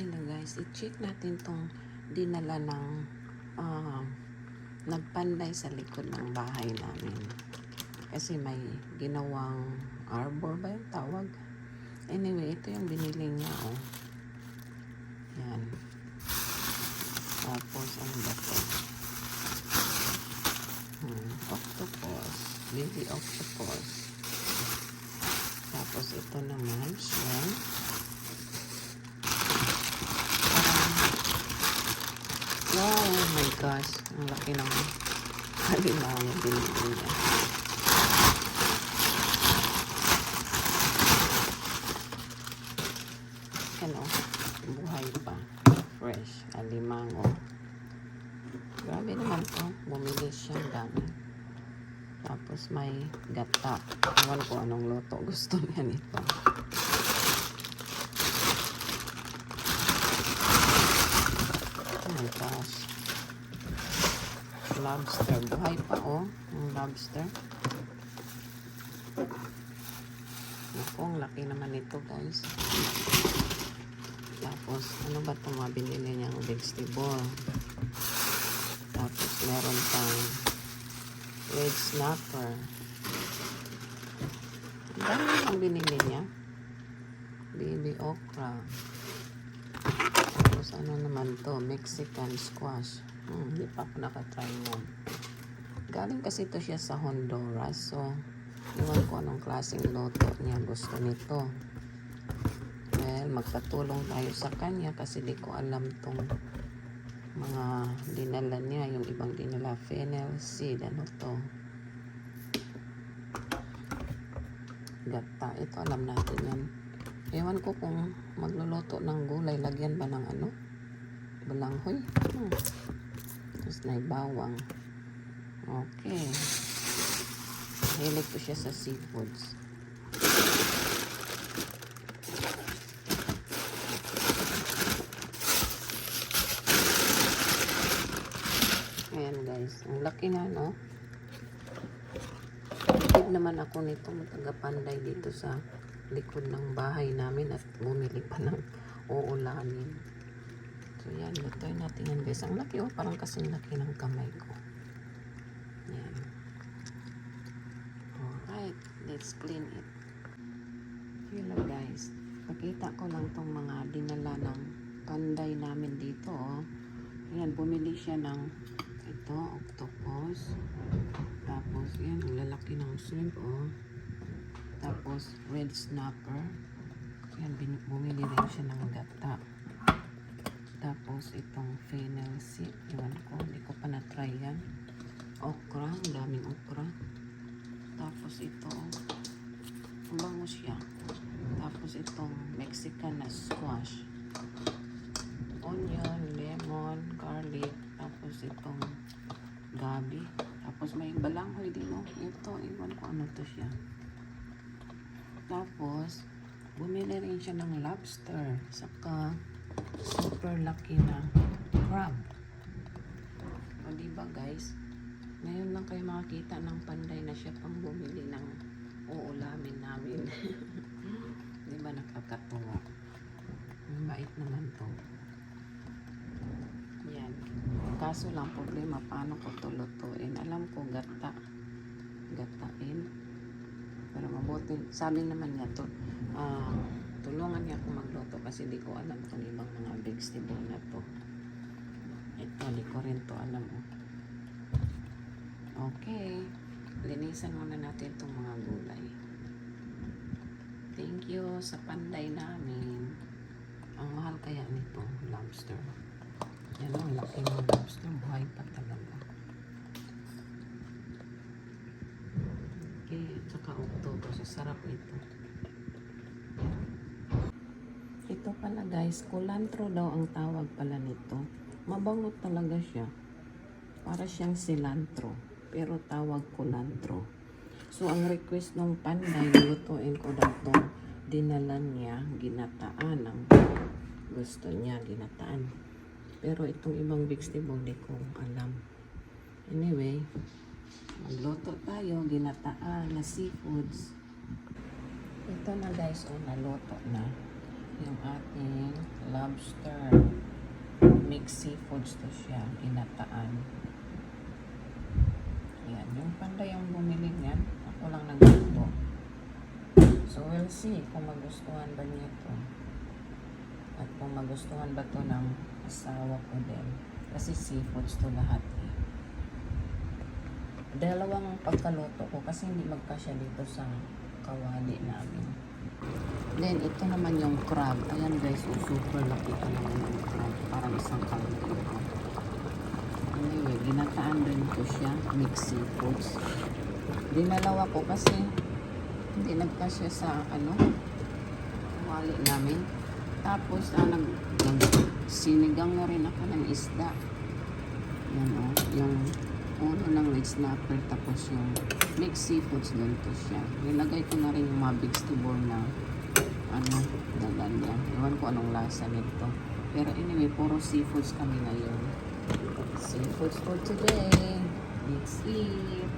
Hello guys, i-check natin tong dinala ng ah, nagpanday sa likod ng bahay namin. Kasi may ginawang arbor ba yung tawag? Anyway, ito yung binili niya oh. Yan. Tapos ano ba to? Hmm, octopus. Baby octopus. Tapos ito naman, shrimp. Gosh. Ang laki ng halimango binili niya. Ano, buhay pa. Fresh, alimango. Grabe naman to. Bumili siya ang dami. Tapos may gata. Ewan ko anong loto gusto niya nito. Lobster. Buhay pa oh. Ang lobster. Naku, ang laki naman ito guys. Tapos, ano ba itong mga binili niyang vegetable? Tapos, meron pang red snapper. Ang dami ang binili niya. Baby okra. Tapos ano naman to? Mexican squash. Hmm, hindi pa ako nakatry nun. Galing kasi to siya sa Honduras. So, iwan ko anong klaseng loto niya gusto nito. Well, magpatulong tayo sa kanya kasi di ko alam tong mga dinala niya. Yung ibang dinala, fennel seed. Ano to? Gata. Ito alam natin yan. Ewan ko kung magluluto ng gulay, lagyan ba ng ano? Balanghoy? Hmm. Tapos na bawang. Okay. Hilig ko siya sa seafoods. Ayan guys. Ang laki na, no? Tipid naman ako nito matagapanday dito sa likod ng bahay namin at bumili pa ng uulamin. So yan, lutoy natin yan guys. Ang laki oh, parang kasing laki ng kamay ko. Yan. Alright, let's clean it. Hello guys. Pakita ko lang tong mga dinala ng panday namin dito oh. Yan, bumili siya ng ito, octopus. Tapos, yan, ang lalaki ng shrimp oh. Tapos, red snapper. Yan, bin- bumili rin siya ng gata. Tapos, itong fennel seed. Iwan ko, hindi ko pa na-try yan. Okra, ang daming okra. Tapos, ito, ang bango siya. Tapos, itong Mexican na squash. Onion, lemon, garlic. Tapos, itong gabi. Tapos, may balanghoy din, oh. Ito, iwan ko ano to siya. Tapos, bumili rin siya ng lobster. Saka, super laki na crab. O, diba guys? Ngayon lang kayo makakita ng panday na siya pang bumili ng uulamin namin. diba nakakatuwa? Ang bait naman to. Yan. Kaso lang problema, paano ko to? Alam ko gata. Gatain. Pero mabuti, sabi naman niya to, ah, tulungan niya ako magluto kasi di ko alam kung ibang mga vegetable na to. Ito, di ko rin to alam. Oh. Okay. Linisan muna natin itong mga gulay. Thank you sa panday namin. Ang mahal kaya nito, lobster. Yan ang laki ng lobster. Buhay pa talaga. Okay, at saka octopus. Sarap nito. Ito pala guys, kulantro daw ang tawag pala nito. Mabango talaga siya. Para siyang cilantro. Pero tawag kulantro. So, ang request ng panday, lutuin ko daw itong dinalan niya, ginataan. Ang gusto niya, ginataan. Pero itong ibang vegetable, di ko alam. Anyway, magluto tayo, ginataan na seafoods. Ito na guys, oh, naluto na ating lobster. Mixed seafoods to siya. Inataan. Ayan. Yung panday yung bumili niyan. Ako lang nagluto. So, we'll see kung magustuhan ba niya to. At kung magustuhan ba to ng asawa ko din. Kasi seafoods to lahat eh. Dalawang pagkaluto ko kasi hindi magkasya dito sa kawali namin. Then, ito naman yung crab. Ayan guys, oh, super laki talaga yung crab. Parang isang kalito. Anyway, ginataan din ko siya. Mixed seafoods. Dinalawa ko kasi hindi nagkasya sa ano, wali namin. Tapos, ah, nag, nag, sinigang na rin ako ng isda. Yan o, yung ulo ng red snapper, tapos yung mixed seafoods doon to siya. Nilagay ko na rin yung mga vegetable na ano, na ganyan. Ewan ko anong lasa nito. Pero anyway, puro seafoods kami ngayon. Seafoods for today. Let's eat.